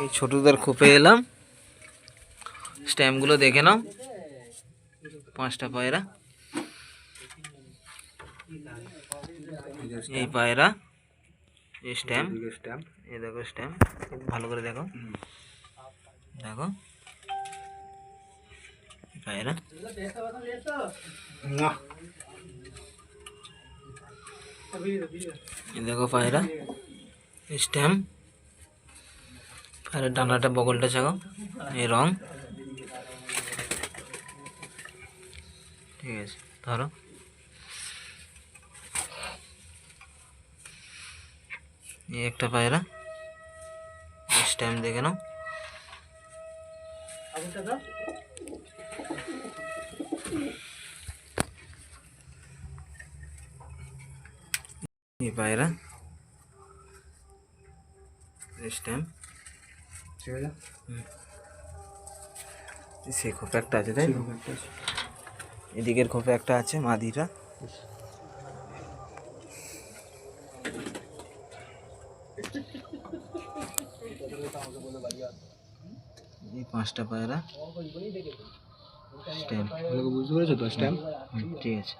এই ছোটদের খোপে এলাম। স্ট্যাম্পগুলো দেখে নাও। পাঁচটা পায়রা। এই পায়রা এই স্ট্যাম্প। স্ট্যাম্প এই দেখো স্ট্যাম্প। ভালো করে দেখো। দেখো। পায়রা। এই দেখো পায়রা। স্ট্যাম্প। পায়রার ডানাটা বগলটা চাগো এই রং। ঠিক আছে, ধরো। এই একটা পায়রা। স্ট্যাম্প দেখে নাও। এই পায়রা। স্ট্যাম্প ঠিক আছে? সে খোপে একটা আছে তাই? এদিকের খোপে একটা আছে মাদিটা। এই পাঁচটা পায়রা। স্ট্যাম্প। বুঝতে পেরেছ তো স্ট্যাম্প? ঠিক আছে।